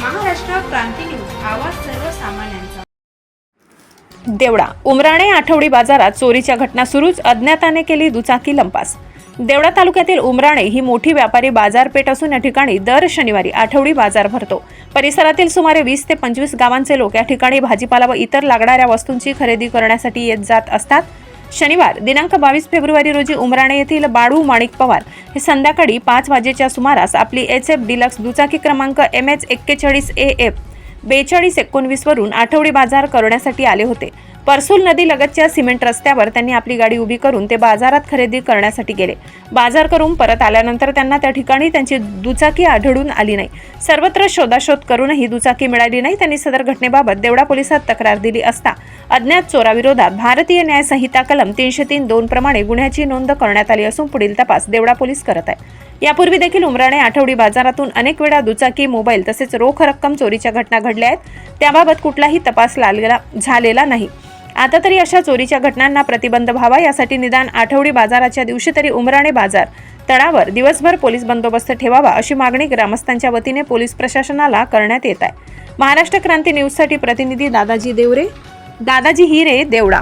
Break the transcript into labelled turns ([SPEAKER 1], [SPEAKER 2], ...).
[SPEAKER 1] क्रांती news. आवाज सर्वसामान्यांचा.
[SPEAKER 2] देवडा उमराणे आठवडी बाजारात चोरीच्या घटना सुरूच अज्ञाताने केली दुचाकी लंपास. देवडा तालुक्यातील उमराणे ही मोठी व्यापारी बाजारपेठ असून या ठिकाणी दर शनिवारी आठवडी बाजार भरतो. परिसरातील सुमारे वीस ते पंचवीस गावांचे लोक या ठिकाणी भाजीपाला व इतर लागणाऱ्या वस्तूंची खरेदी करण्यासाठी येत जात असतात. शनिवार दिनांक बावीस फेब्रुवारी रोजी उमराणे येथील बाळू माणिक पवार हे संध्याकाळी पाच वाजेच्या सुमारास आपली एच एफ डिलक्स दुचाकी क्रमांक एम एच एक्केचाळीस ए एफ बेचाळीस एकोणवीस वरून आठवडी बाजार करण्यासाठी आले होते. परसूल नदी लगतच्या सिमेंट रस्त्यावर त्यांनी आपली गाडी उभी करून ते बाजारात खरेदी करण्यासाठी गेले. बाजार करून परत आल्यानंतर त्यांना त्या ठिकाणी त्यांची दुचाकी आढळून आली नाही. सर्वत्र शोधाशोध करूनही दुचाकी मिळाली नाही. त्यांनी सदर घटनेबाबत देवडा पोलिसात तक्रार दिली असता अज्ञात चोराविरोधात भारतीय न्याय संहिता कलम तीनशे तीन दोन प्रमाणे गुन्ह्याची नोंद करण्यात आली असून पुढील तपास देवडा पोलीस करत आहे. यापूर्वी देखील उमराणे आठवडी बाजारातून अनेक वेळा दुचाकी मोबाईल तसेच रोख रक्कम चोरीच्या घटना घडल्या आहेत. त्याबाबत कुठलाही तपास लागलेला झालेला नाही. आता तरी अशा चोरीच्या घटनांना प्रतिबंध व्हावा यासाठी निदान आठवडी बाजाराच्या दिवशी तरी उमराणे बाजार तळावर दिवसभर पोलीस बंदोबस्त ठेवावा अशी मागणी ग्रामस्थांच्या वतीने पोलीस प्रशासनाला करण्यात येत आहे. महाराष्ट्र क्रांती न्यूजसाठी प्रतिनिधी दादाजी देवरे दादाजी हिरे देवडा